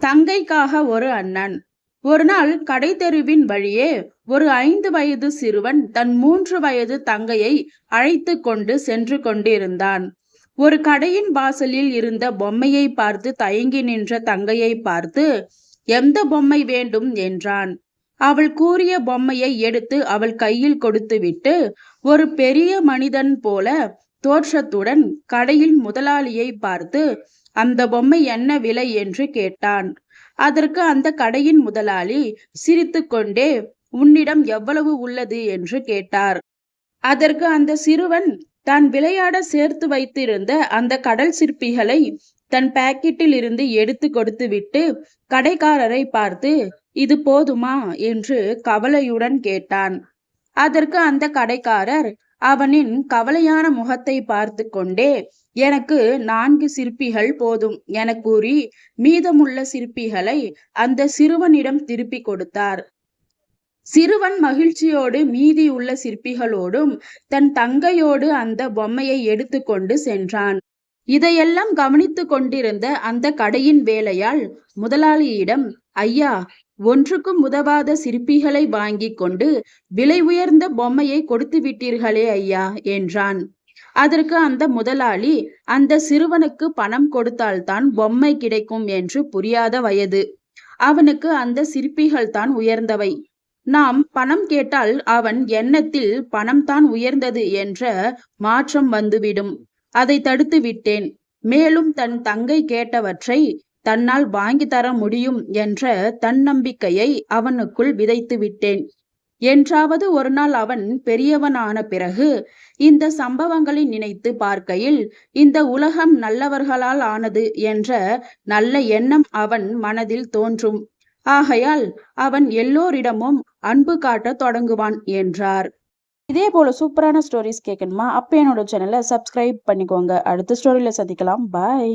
தங்கைக்காக ஒரு அண்ணன். ஒரு நாள் கடை தெருவின் வழியே ஒரு ஐந்து வயது சிறுவன் தன் மூன்று வயது தங்கையை அழைத்து கொண்டு சென்று கொண்டிருந்தான். ஒரு கடையின் வாசலில் இருந்த பொம்மையை பார்த்து தயங்கி நின்ற தங்கையை பார்த்து எந்த பொம்மை வேண்டும்? என்றான். அவள் கூறிய பொம்மையை எடுத்து அவள் கையில் கொடுத்துவிட்டு ஒரு பெரிய மனிதன் போல தோற்றத்துடன் கடையில் முதலாளியை பார்த்து அந்த பொம்மை என்ன விலை என்று கேட்டான். அதற்கு அந்த கடையின் முதலாளி சிரித்துக்கொண்டே உன்னிடம் எவ்வளவு உள்ளது? என்று கேட்டார். அதற்கு அந்த சிறுவன் தான் விளையாட சேர்த்து வைத்திருந்த அந்த கடல் சிற்பிகளை தன் பாக்கெட்டில் இருந்து எடுத்து கொடுத்து விட்டு கடைக்காரரை பார்த்து இது போதுமா? என்று கவலையுடன் கேட்டான். அதற்கு அந்த கடைக்காரர் அவனின் கவலையான முகத்தை பார்த்து கொண்டே எனக்கு நான்கு சிற்பிகள் போதும் என கூறி மீதமுள்ள சிற்பிகளை அந்த சிறுவனிடம் திருப்பி கொடுத்தார். சிறுவன் மகிழ்ச்சியோடு மீதி உள்ள சிற்பிகளோடும் தன் தங்கையோடு அந்த பொம்மையை எடுத்துக்கொண்டு சென்றான். இதையெல்லாம் கவனித்துக் கொண்டிருந்த அந்த கடையின் வேலையால் முதலாளியிடம் ஐயா ஒன்றுக்கும் உதவாத சிற்பிகளை வாங்கி கொண்டு விலை உயர்ந்த பொம்மையை கொடுத்து விட்டீர்களே ஐயா என்றான். அதற்கு அந்த முதலாளி அந்த சிறுவனுக்கு பணம் கொடுத்தால்தான் பொம்மை கிடைக்கும் என்று புரியாத வயது. அவனுக்கு அந்த சிற்பிகள் தான் உயர்ந்தவை. நாம் பணம் கேட்டால் அவன் எண்ணத்தில் பணம் தான் உயர்ந்தது என்ற மாற்றம் வந்துவிடும். அதை தடுத்து விட்டேன். மேலும் தன் தங்கை கேட்டவற்றை தன்னால் வாங்கி தர முடியும் என்ற தன்னம்பிக்கையை அவனுக்குள் விதைத்து விட்டேன். என்றாவது ஒரு நாள் அவன் பெரியவனான பிறகு இந்த சம்பவங்களை நினைத்து பார்க்கையில் இந்த உலகம் நல்லவர்களால் ஆனது என்ற நல்ல எண்ணம் அவன் மனதில் தோன்றும். ஆகையால் அவன் எல்லோரிடமும் அன்பு காட்ட தொடங்குவான் என்றார். இதே போல சூப்பரான ஸ்டோரிஸ் கேட்கணுமா? அப்போ என்னோட சேனலை சப்ஸ்கிரைப் பண்ணிக்கோங்க. அடுத்த ஸ்டோரியில சந்திக்கலாம். பாய்